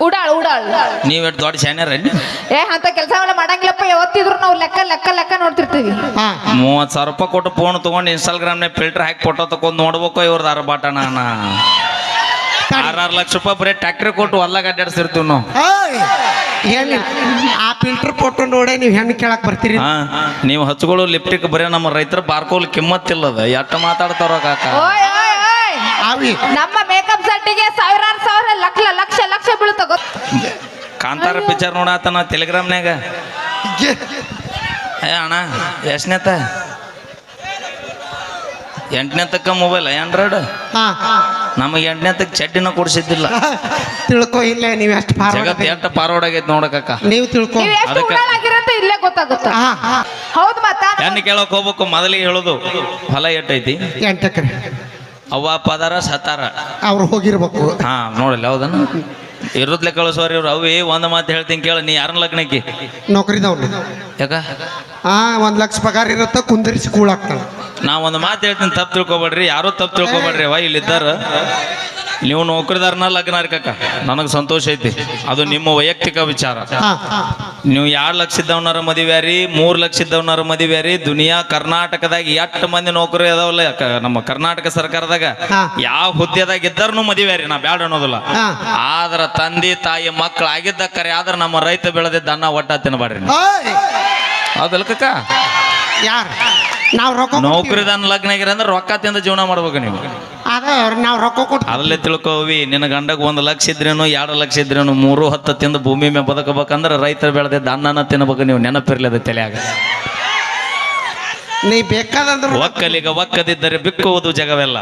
ಉಡಾಳ್ ಉಡಾಳ್. ನೀವ್ ಎಷ್ಟು ದೊಡ್ಡ ಶಾನ್ಯಾರ ಏ ಅಂತ ಕೆಲಸಗಳ ಮಾಡಂಗಿಲ್ಲಪ್ಪ ಯಾವತ್ತಿದ್ರು ನಾವು ಲೆಕ್ಕ ಲೆಕ್ಕ ಲೆಕ್ಕ ನೋಡ್ತಿರ್ತೀವಿ. ಹಾ. ಮೂವತ್ ಸಾವಿರ ರೂಪಾಯಿ ಕೊಟ್ಟು ಫೋನ್ ತಗೊಂಡು ಇನ್ಸ್ಟಾಗ್ರಾಮ್ನಾಗ ಫಿಲ್ಟರ್ ಹಾಕಿ ಫೋಟೋ ತಗೊಂಡ್ ನೋಡ್ಬೇಕು ಇವ್ರದ್ದು ಅರಬಾಟಣ ಆರಾರು ಲಕ್ಷ ರೂಪಾಯಿ ಬರೀ ಟ್ಯಾಕ್ಟ್ರಿ ಕೊಟ್ಟು ಹೊಲ್ಲಾಗ ಅಡ್ಡಾಡ್ಸಿರ್ತೀವಿ ನಾವು. ಆ ಫಿಲ್ಟರ್ ಫೋಟೋ ನೋಡೇ ನೀವು ಹೆಣ್ಣು ಕೇಳಕ್ ಬರ್ತೀರಿ? ಹಾ ನೀವು ಹಚ್ಕೊಳ್ಳೋ ಲಿಪ್ಟಿಕ್ ಬರೀ ನಮ್ಮ ರೈತರ ಬಾರ್ಕೋಲ್ ಕಿಮ್ಮತ್ತಿಲ್ಲದ ಎಟ್ಟ ಮಾತಾಡ್ತಾರೋ ಕಾಕ. ಅವಿ ನಮ್ಮ ಮೇಕಪ್ ಸೆಟ್ಟಿಗೆ ಸಾವಿರಾರು ಸಾವಿರ ಲಕ್ಷ ಲಕ್ಷ ಲಕ್ಷ ಬೀಳ್ತ ಗೊತ್ತ. ಕಾಂತಾರ ಪಿಕ್ಚರ್ ನೋಡಾತನ ಟೆಲಿಗ್ರಾಮ್ನ್ಯಾಗ ಏ ಅಣ್ಣ ಎಷ್ಟನೇತ? ಎಂಟನೇ ತಕ್ಕ ಮೊಬೈಲ್ ಆಂಡ್ರಾಯ್ಡ್ ಹಾ. ನಮಗೆ ಎಂಟನೇತಕ್ಕೆ ಚಡ್ಡಿನ ಕೊಡಿಸಿದ್ದಿಲ್ಲ. ತಿಳ್ಕೊ ಇಲ್ಲ ನೀವು ಎಷ್ಟು ಜಗತ್ತು ಫಾರ್ವರ್ಡ್ ಎಷ್ಟು ಫಾರ್ವರ್ಡ್ ಆಗೈತೆ ನೋಡಕ್ಕ ನೀವು ತಿಳ್ಕೊ. ನೀವ್ ಎಷ್ಟು ಅದಕ್ಕೆ- ಉಡಾಳಾಗಿರಂತ ಇಲ್ಲೇ ಗೊತ್ತಾಗುತ್ತ. ಹಾ. ಹಾ ಹೌದ್ ಮತ್ತ ಹೆಣ್ಣು ಕೇಳಕ್ ಹೋಗ್ಬೇಕು ಮೊದಲಿಗೆ ಹೇಳೋದು ಹೊಲ ಎಟ್ಟೈತಿ? ಎಂಟಕ್ರೆ. ಅವ್ವ ಪದಾರ ಸತಾರ ಅವ್ರು ಹೋಗಿರ್ಬೇಕು. ಹಾ ನೋಡಲ್ಲ ಹೌದನ? ಇರುದ್ಲೆ ಕಳಿಸೋರಿ ಇವ್ರು ಅವೇ ಒಂದ್ ಮಾತು ಹೇಳ್ತೀನಿ ಕೇಳ ನೀ ಯಾರನ್ನ ಲಗ್ನಕ್ಕೆ? ನೌಕರಿದವ್ರು. ಯಾಕ? ಆ ಒಂದ್ ಲಕ್ಷ ಪಗಾರ ಇರುತ್ತ ಕುಂದರಿಸಿ ಕೂಳಾಕ್ತಾನ ನಾ ಒಂದ್ ಮಾತು ಹೇಳ್ತೀನಿ ತಪ್ಪು ತಿಳ್ಕೊಬೇಡ್ರಿ ಯಾರು ತಪ್ಪು ತಿಳ್ಕೊಬೇಡ್ರಿ ಅವ ಇಲ್ಲಿದ್ದಾರ. ನೀವು ನೌಕರಿದಾರನ ಲಗ್ನ ಕಕ್ಕ ನನಗೆ ಸಂತೋಷ ಐತಿ. ಅದು ನಿಮ್ಮ ವೈಯಕ್ತಿಕ ವಿಚಾರ. ನೀವು ಎರಡು ಲಕ್ಷ ಇದ್ದವನಾರ ಮದುವೆ ಮೂರು ಲಕ್ಷ ಇದ್ದವನಾರ ಮದುವೆ ದುನಿಯಾ ಕರ್ನಾಟಕದಾಗ ಎಷ್ಟು ಮಂದಿ ನೌಕರಿ ಅದಾವಲ್ಲ ನಮ್ಮ ಕರ್ನಾಟಕ ಸರ್ಕಾರದಾಗ ಯಾವ ಹುದ್ದೆದಾಗ ಇದ್ದಾರನು ಮದುವೆ ನಾ ಬ್ಯಾಡ ಅನ್ನೋದಿಲ್ಲ. ಆದ್ರ ತಂದೆ ತಾಯಿ ಮಕ್ಕಳು ಆಗಿದ್ದ ಕರೆ ಆದ್ರ ನಮ್ಮ ರೈತ ಬೆಳೆದಿದ್ದ ಅನ್ನ ಒಟ್ಟ ತಿನ್ನಬೇಡ್ರಿ ಹೌದಲ್ಲ ಕಕ್ಕ ಯಾರು? ನಾವು ರೊಕ್ಕ. ನೌಕರಿದಾನ ಲಗ್ನ ಆಗಿರ ಅಂದ್ರೆ ರೊಕ್ಕ ತಿಂದ ಜೀವನ ಮಾಡ್ಬೇಕು ನೀವು. ಅದ ನಾವು ರೊಕ್ಕ ಕೊಡ್ತೀವಿ ಅಲ್ಲೇ ತಿಳ್ಕೋವಿ ನಿನ್ನ ಗಂಡಗೆ ಒಂದು ಲಕ್ಷ ಇದ್ರೇನು ಎರಡು ಲಕ್ಷ ಇದ್ರೇನು ಮೂರು ಹತ್ತು ತಿಂದು ಭೂಮಿ ಮೇಲೆ ಬದುಕಬೇಕಂದ್ರೆ ರೈತರು ಬೆಳೆದ ಅನ್ನನ ತಿನ್ನಬೇಕು ನೀವು ನೆನಪಿರ್ಲಿ ಅದು ತಲೆಯಾಗ. ನೀ ಬೇಕಾದಂದ್ರೆ ಒಕ್ಕಲಿಗ ಒಕ್ಕದಿದ್ದರೆ ಬಿಕ್ಕುವುದು ಜಗವೆಲ್ಲ.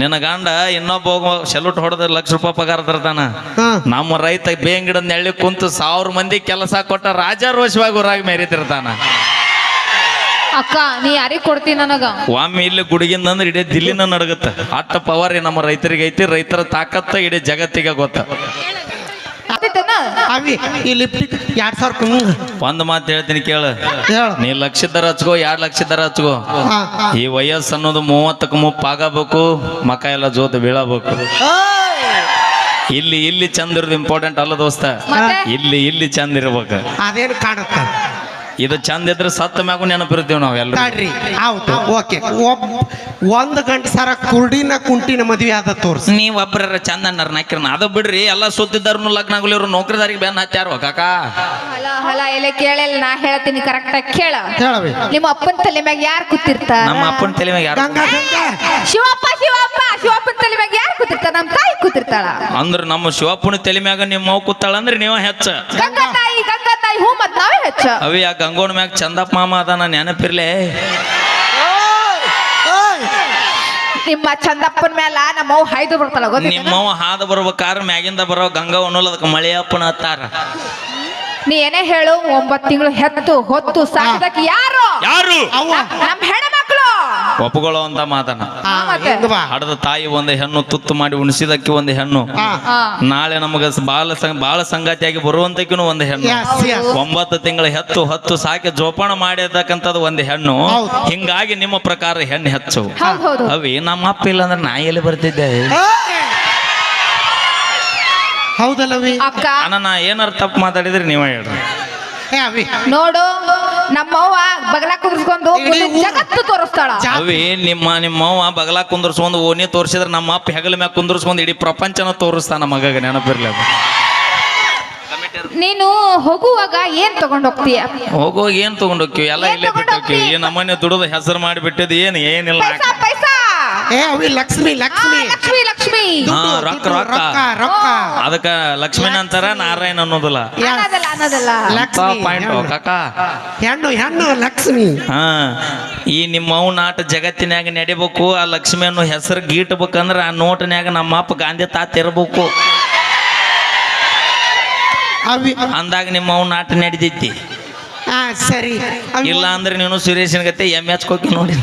ನಿನ್ನ ಗಂಡ ಇನ್ನೊಬ್ಬ ಹೋಗೋ ಸೆಲ್ಯೂಟ್ ಹೊಡೆದ ಲಕ್ಷ ರೂಪಾಯಿ ಪಗಾರ ತರ್ತಾನ. ನಮ್ಮ ರೈತ ಬೇಂಗಿಡ ನೆಳ್ಳಿ ಕುಂತು ಸಾವಿರ ಮಂದಿ ಕೆಲಸ ಕೊಟ್ಟ ರಾಜಾರೋಷವಾಗಿ ಊರಾಗಿ ಮೆರಿತಿರ್ತಾನ. ಅಕ್ಕ ನೀ ಯಾರಿಗೆ ಕೊಡ್ತಿ ನನಗ? ಒಮ್ಮೆ ಇಲ್ಲಿ ಗುಡುಗಿಂದ ಅಂದ್ರೆ ಇಡೀ ದಿಲ್ಲಿನ ನಡಗತ್ತ. ಅಟ್ಟ ಪವರ್ ನಮ್ಮ ರೈತರಿಗೆ ಐತಿ ರೈತರ ತಾಕತ್ತ ಇಡೀ ಜಗತ್ತಿಗೆ ಗೊತ್ತ. ಆಗ್ತೈತೇನ? ಅವಿ ಈ ಲಿಪ್ಟಿಕ್ ಎರಡ್ ಸಾವಿರ ಹ್ಞೂ ಒಂದ್ ಮಾತು ಹೇಳ್ತೀನಿ ಕೇಳ. ಹೇಳು. ನೀ ಲಕ್ಷದರ ಹಚ್ಕೋ ಎರಡ್ ಲಕ್ಷದರ ಹಚ್ಕೋ? ಹಾ ಹಾ. ಈ ವಯಸ್ಸು ಅನ್ನೋದು ಮೂವತ್ತಕ್ಕೆ ಮುಪ್ಪಾಗಬೇಕು ಮಕ ಎಲ್ಲ ಜೋತ ಬೀಳಬೇಕು. ಇಲ್ಲಿ ಇಲ್ಲಿ ಚಂದ ಇರೋದು ಇಂಪಾರ್ಟೆಂಟ್ ಅಲ್ಲ ದೋಸ್ತ. ಮತ್ತೆ? ಇಲ್ಲಿ ಇಲ್ಲಿ ಚಂದ ಇರ್ಬೇಕು. ಅದೇನು ಕಾಣುತ್ತ? ಇದು ಚಂದ ಇದ್ರೆ ಸತ್ತ ಮ್ಯಾಗು ನೆನಪಿರ್ತೀವಿ ನಾವು ಎಲ್ಲರೂ ತಡ್ರಿ ಹೌದು. ಓಕೆ. ಒಬ್ ಒಂದು ಗಂಟೆ ಸರ ಕುರ್ಡಿನ ಕುಂಟಿನ ಮದುವೆ ಆದ ತೋರ್ಸಿ. ನೀವ್ ಒಬ್ಬರ ಚಂದ ಅನ್ನಾರ ನಾಕಿರ್ನ ಅದು ಬಿಡ್ರಿ ಎಲ್ಲ ಸುತ್ತಿದ್ದಾರು ಲಗ್ನ ಆಗುಲಿವ್ರು ನೌಕರಿದಾರಿಗೆ ಬೆನ್ನ ಹಚ್ಚಾರ ಕಾಕ? ಹಲ ಹಲ ಎಲೆ ಕೇಳಿಲ್ಲ ನಾ ಹೇಳ್ತೀನಿ ಕರೆಕ್ಟ್ ಆಗಿ ಕೇಳ. ಹೇಳವಿ ನಿಮ್ಮ ಅಪ್ಪನ ತಲೆ ಮ್ಯಾಗ ಯಾರು ಕೂತಿರ್ತಾರ ನಮ್ಮ ಅಪ್ಪನ ತಲೆ ಮ್ಯಾಗ ಯಾರು ಗಂಗಾ ಗಂಗಾ. ಶಿವಪ್ಪ ಶಿವಪ್ಪ ಶಿವಪ್ಪನ ತಲೆ ಮ್ಯಾಗ ಯಾರು ಕೂತಿರ್ತಾರ ನಮ್ಮ ತಾಯಿ ಕೂತಿರ್ತಾಳ. ಅಂದ್ರ ನಮ್ಮ ಶಿವಪ್ಪನ ತಲೆ ಮ್ಯಾಗ ನಿಮ್ಮ ಮಾವು ಕೂತಾಳ ಅಂದ್ರೆ ನೀವ ಹೆಚ್ಚ. ಗಂಗಾ ತಾಯಿ ಗಂಗಾ ತಾಯಿ ಹೂ ಮತ್ ನಾವೇ ಹೆಚ್ಚ. ಅವಿ ಆ ಗಂಗೋಣ ಮ್ಯಾಗ ಚಂದಪ್ಪ ಮಾಮ ನಾ ನೆನಪಿರ್ಲೆ. ನಿಮ್ಮ ಚಂದಪ್ಪನ ಮ್ಯಾಲ ನಮ್ಮ ಅವ್ ಹಾಯ್ದು ಬರ್ತಾಳ ನಿಮ್ಮ ನಿಮ್ಮವ ಹಾದ ಬರ್ಬೇಕಾರ ಮ್ಯಾಗಿಂದ ಬರೋ ಗಂಗಾ ಅನ್ನೋಲ್ಲ ಅದಕ್ಕೆ ಮಳೆಯಪ್ಪನ ಅತ್ತಾರ. ನೀ ಏನೇ ಹೇಳು ಒಂಬತ್ತು ತಿಂಗಳು ಹೆತ್ತು ಹೊತ್ತು ಸಾಕಿದಕ್ಕೆ ಯಾರು? ಯಾರು ನಮ್ಮ ಒಪ್ಪುಗಳೋ ಅಂತ ಮಾತನ? ಹಡದ ತಾಯಿ ಒಂದು ಹೆಣ್ಣು ತುತ್ತು ಮಾಡಿ ಉಣಿಸಿದಕ್ಕೆ ಒಂದು ಹೆಣ್ಣು. ನಾಳೆ ನಮಗೆ ಬಾಳ ಸಂಗ ಬಾಳ ಸಂಗಾತಿಯಾಗಿ ಬರುವಂತಕ್ಕೂ ಒಂದು ಹೆಣ್ಣು. ಒಂಬತ್ತು ತಿಂಗಳ ಹೆತ್ತು ಹತ್ತು ಸಾಕಿ ಜೋಪಾನ ಮಾಡಿರ್ತಕ್ಕಂಥದ್ದು ಒಂದು ಹೆಣ್ಣು. ಹಿಂಗಾಗಿ ನಿಮ್ಮ ಪ್ರಕಾರ ಹೆಣ್ಣು ಹೆಚ್ಚು. ಅವಿ ನಮ್ಮ ಅಪ್ಪ ಇಲ್ಲ ಅಂದ್ರೆ ನಾ ಎಲ್ಲಿ ಬರ್ತಿದ್ದೆ? ಹೌದಲ್ಲವಿ? ಅಕ್ಕ? ಅಣ್ಣ ನಾ ಏನಾರು ತಪ್ಪು ಮಾತಾಡಿದ್ರೆ ನೀವೇ ಹೇಳ್ರಿ. ಅವಿ. ನೋಡು ನಮ್ಮವ್ವ ಬಗಲ ಕುಂದ್ರಿಸ್ಕೊಂಡು ಜಗತ್ತು ತೋರಿಸ್ತಾಳ. ಅವಿ ನಿಮ್ಮ ನಿಮ್ಮವ್ವ ಬಗಲ ಕುಂದ್ರಿಸ್ಕೊಂಡು ಓಣಿ ತೋರಿಸಿದ್ರೆ ನಮ್ಮ ಅಪ್ಪ ಹೆಗಲ ಮ್ಯಾಗ ಕುಂದ್ರಿಸ್ಕೊಂಡು ಇಡೀ ಪ್ರಪಂಚನ ತೋರಿಸ್ತಾನ ಮಗಗೆ ನೆನಪಿರ್ಲಿ ಅದು. ನೀನು ಹೋಗುವಾಗ ಏನ್ ತಗೊಂಡ್ ಹೋಗ್ತೀಯ? ಹೋಗುವಾಗ ಏನ್ ತಗೊಂಡ್ ಹೋಗ್ತೀವಿ? ಎಲ್ಲ ಇಲ್ಲೇ ಬಿಟ್ಟೋಗ್ತೀವಿ. ಬಿಟ್ಟು ಹೋಗ್ತೀವಿ ಹೋಗ್ತಿ? ಈ ನಮ್ಮನೆ ದುಡಿದು ಹೆಸರು ಮಾಡಿಬಿಟ್ಟಿದ್ದು ಏನು? ಏನಿಲ್ಲ ಏ ಅವಿ ಲಕ್ಷ್ಮಿ ಲಕ್ಷ್ಮಿ. ಲಕ್ಷ್ಮಿ ಲಕ್ಷ್ಮಿ. ರೊಕ್ಕ, ರೊಕ್ಕ. ರೊಕ್ಕ ಅದಕ್ಕ ಲಕ್ಷ್ಮೀನ ಅಂತಾರ ನಾರಾಯಣ ಅನ್ನೋದಿಲ್ಲ. ಅನ್ನೋದಲ್ಲ ಅನ್ನೋದಲ್ಲ. ಲಕ್ಷ್ಮಿ. ಪಾಯಿಂಟ್. ಹೆಣ್ಣು. ಕಾಕ. ಹೆಣ್ಣು ಹೆಣ್ಣು ಲಕ್ಷ್ಮಿ. ಹಾ. ಈ ನಿಮ್ಮ ಅವ್ ನಾಟ ಜಗತ್ತಿನ್ಯಾಗ ನಡಿಬೇಕು ಆ ಲಕ್ಷ್ಮಿ ಅನ್ನೋ ಹೆಸರು ಗೀಟ್ಬೇಕಂದ್ರ ಆ ನೋಟ್ನ್ಯಾಗ ನಮ್ಮ ಅಪ್ಪ ಗಾಂಧಿ ತಾತ ಇರ್ಬೇಕು. ಅವಿ ಅಂದಾಗ ನಿಮ್ಮ ಅವ್ನ ನಾಟ ನಡೆದಿತ್ತಿ ಹಾ ಸರಿ. ಇಲ್ಲ ಅಂದ್ರೆ ನೀನು ಸುರೇಶನ್ ಗತೆ ಎಂ ಎಚ್ ಕೋಕಿ ನೋಡಿ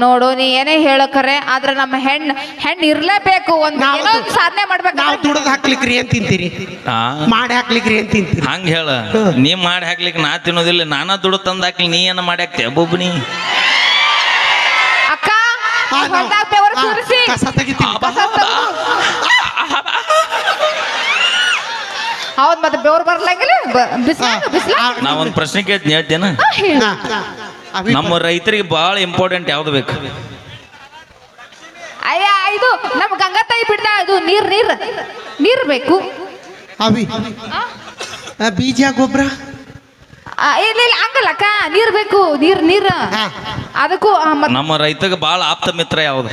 ನೋಡು ನೀ ಏನೇ ಹೇಳಕರೆ ಆದ್ರೆ ನಮ್ಮ ಹೆಣ್ ಹೆಣ್ಣು ಇರ್ಲೇಬೇಕು ಒಂದು ನಾವು ಏನೋ ಒಂದ್ ಸಾಧನೆ ಮಾಡ್ಬೇಕು ನಾವು ದುಡ್ದು ಹಾಕ್ಲಿಕ್ರಿ ಏನ್ ತಿಂತೀರಿ? ಹಾ ಮಾಡಿ ಹಾಕ್ಲಿಕ್ರಿ ಏನ್ ತಿಂತೀರಿ? ಹಂಗ ಹೇಳ. ನೀ ಮಾಡಿ ಹಾಕ್ಲಿಕ್ಕೆ ನಾ ತಿನ್ನೋದಿಲ್ಲ ನಾನಾ ದುಡ್ಡು ತಂದು ಹಾಕ್ಲಿ ನೀ ಏನ ಮಾಡಿ ಹಾಕ್ತಿ ಒಬ್ಬೊಬ್ಬನಿ ಅಕ್ಕ ಆ, ನಾವು- ಹೊಲ್ದಾಗ ಬೆವರು ಆ, ಸುರಿಸಿ. ಕಸ ತೆಗಿತೀವಿ ಕಸ ತೆಗ್ದು ಹೌದ್ ಮತ್ತೆ ಬೆವ್ರು ಬರ್ಲಂಗಿಲ್ಲ? ಬಿಸ್ಲಾಗ ಬಿಸ್ಲಾಗ. ನಾ ಒಂದು ಪ್ರಶ್ನೆ ಕೇಳ್ತೀನಿ ಹೇಳ್ತೇನ? ಹಾ, ನಮ್ಮ ರೈತರಿಗೆ ಬಹಳ ಇಂಪಾರ್ಟೆಂಟ್ ಯಾವ್ದು ಬೇಕು? ಅಯ್ಯ ಇದು ನಮ್ ಗಂಗಾ ತಾಯಿ ಬಿಡ್ದ ಅದು ನೀರ್ ನೀರ್ ನೀರ್ ಬೇಕು. ಅವಿ ಆ? ಬೀಜ ಗೊಬ್ಬರ? ಆ, ಇಲ್ಲ ಇಲ್ಲ ಹಂಗಲ್ಲಕ್ಕ ನೀರ್ ಬೇಕು ನೀರ್ ನೀರ್. ಅದಕ್ಕೂ ಆ, ಮತ್- ನಮ್ಮ ರೈತಗೆ ಬಹಳ ಆಪ್ತ ಮಿತ್ರ ಯಾವ್ದು?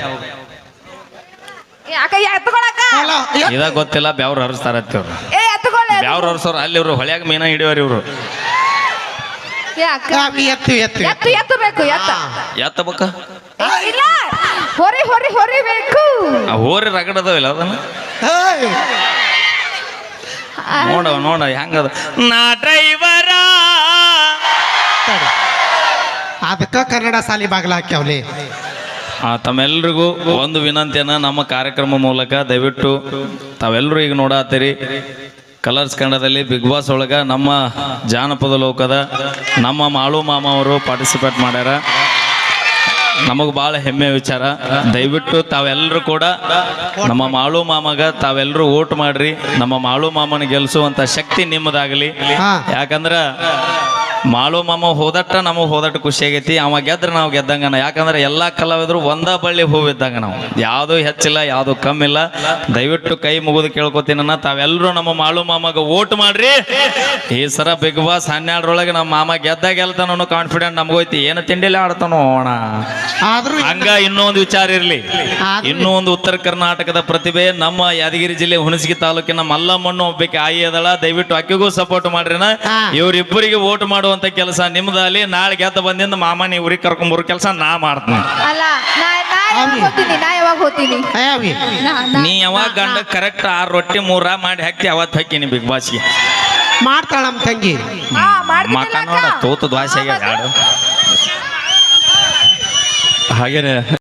ಏ, ಅಕ್ಕ ಎತ್ಕೊಳಕ್ಕ ಅಲ್ಲ, ಇದ ಗೊತ್ತಿಲ್ಲ ಬ್ಯಾವ್ರ ಹರಿಸ್ತಾರ ಬ್ಯಾವ್ರ ಬ್ಯಾವ್ರು ಹರಿಸೋರು ಅಲ್ಲಿ ಇವ್ರು ಹೊಳ್ಯಾಗ ಮೀನ ಹಿಡಿಯೋರು ಇವ್ರು. ಅವಿ ಎತ್ತು ಎತ್ತು ಎತ್ತು. ಎತ್ತು ಬೇಕು ಎತ್ತ. ಎತ್ತ ಬಕ್ಕ? ಇಲ್ಲ. ಹೊರಿ ಹೊರಿ ಹೊರಿ ಬೇಕು. ಆ ಹೋರಿ ರಗಡದವಿಲ್ಲ ಅದನ್ನ? ಏಯ್. ನೋಡ ನೋಡ ಹೆಂಗದ? ನಾ ಡ್ರೈವರ. ತಡಿ. ಅದಕ್ಕ ಕನ್ನಡ ಸಾಲಿ ಬಾಗ್ಲ ಹಾಕ್ಯಾವ್ಲಿ ಆ, ತಮ್ಮೆಲ್ರಿಗೂ ಒಂದು ವಿನಂತಿಯನ್ನ ನಮ್ಮ ಕಾರ್ಯಕ್ರಮ ಮೂಲಕ ದಯವಿಟ್ಟು ತಾವೆಲ್ಲರೂ ಈಗ ನೋಡತ್ತೀರಿ ಕಲರ್ಸ್ ಕನ್ನಡದಲ್ಲಿ ಬಿಗ್ ಬಾಸ್ ಒಳಗ ನಮ್ಮ ಜಾನಪದ ಲೋಕದ ನಮ್ಮ ಮಾಳು ಮಾಮ ಅವರು ಪಾರ್ಟಿಸಿಪೇಟ್ ಮಾಡ್ಯಾರ. ನಮಗೆ ಭಾಳ ಹೆಮ್ಮೆ ವಿಚಾರ. ದಯವಿಟ್ಟು ತಾವೆಲ್ಲರೂ ಕೂಡ ನಮ್ಮ ಮಾಳು ಮಾಮಗ ತಾವೆಲ್ಲರೂ ಓಟ್ ಮಾಡ್ರಿ. ನಮ್ಮ ಮಾಳು ಮಾಮನ ಗೆಲ್ಸುವಂತ ಶಕ್ತಿ ನಿಮ್ಮದಾಗಲಿ. ಯಾಕಂದ್ರ ಮಾಳು ಮಾಮ ಹೋದಟ್ಟ ನಮಗೆ ಹೋದಟ್ಟ ಖುಷಿ ಆಗೈತಿ. ಅವ ಗೆದ್ರೆ ನಾವು ಗೆದ್ದಂಗನ. ಯಾಕಂದ್ರೆ ಎಲ್ಲಾ ಕಲಾವಿದ್ರು ಒಂದ ಬಳ್ಳಿ ಹೂವಿದ್ದಂಗ ನಾವು. ಯಾವುದೂ ಹೆಚ್ಚಿಲ್ಲ ಯಾವುದು ಕಮ್ಮಿಲ್ಲ. ದಯವಿಟ್ಟು ಕೈ ಮುಗಿದು ಕೇಳ್ಕೊತೀನ ತಾವೆಲ್ಲರೂ ನಮ್ಮ ಮಾಳು ಮಾಮಗ ಓಟ್ ಮಾಡ್ರಿ. ಈ ಸರ ಬಿಗ್ ಬಾಸ್ ಹನ್ನೆರಡರೊಳಗೆ ನಮ್ಮ ಮಾಮ ಗೆದ್ದ ಗೆಲ್ತಾನ ಕಾನ್ಫಿಡೆಂಟ್ ನಮಗೋಯ್ತಿ ಏನು ತಿಂಡಿಲ್ಲ ಆಡ್ತಾನೋ ಅಣ್ಣ? ಆದ್ರೂ ಹಂಗ ಇನ್ನೂ ಒಂದು ವಿಚಾರ ಇರಲಿ. ಇನ್ನೂ ಒಂದು ಉತ್ತರ ಕರ್ನಾಟಕದ ಪ್ರತಿಭೆ ನಮ್ಮ ಯಾದಗಿರಿ ಜಿಲ್ಲೆ ಹುಣಸಗಿ ತಾಲೂಕಿನ ಮಲ್ಲಮ್ಮಣ್ಣು ಒಬ್ಬಕ್ಕೆ ಆಯಿ ಅದಳ. ದಯವಿಟ್ಟು ಅಕ್ಕಿಗೂ ಸಪೋರ್ಟ್ ಮಾಡ್ರಿನ ಇವರಿಬ್ಬರಿಗೆ ಓಟ್ ಮಾಡುವಂತ ಕೆಲಸ ನಿಮ್ದಲ್ಲಿ. ನಾಳೆ ಗೆದ್ದ ಬಂದಿಂದ ಮಾಮ ನೀವು ಊರಿಗೆ ಕರ್ಕೊಂಬರೋ ಕೆಲಸ ನಾ ಮಾಡ್ತೀನಿ. ಅಲ್ಲ ನಾ ನಾ ಯಾವಾಗ ಹೋಗ್ತೀನಿ? ನಾ ಯಾವಾಗ ಹೋಗ್ತೀನಿ? ನಾ- ನಾ- ನೀ ಯಾವಾಗ ಗಂಡ ಕರೆಕ್ಟ್ ಆರು ರೊಟ್ಟಿ ಮೂರ ಮಾಡಿ ಹಾಕ್ತಿ ಅವತ್ತು ಹಾಕಿನಿ ಬಿಗ್ ಬಾಸ್ಗೆ. ಮಾಡ್ತಾಳ ನಮ್ಮ ತಂಗಿ. ಆ, ಮಾಡ್ತೀನಿಲ್ಲ ಮಕ ಅಕ್ಕ. ನೋಡ ತೂತು ದ್ವಾಸೆಗೆ ಹಾಡು. ಹಾಗೇನೆ.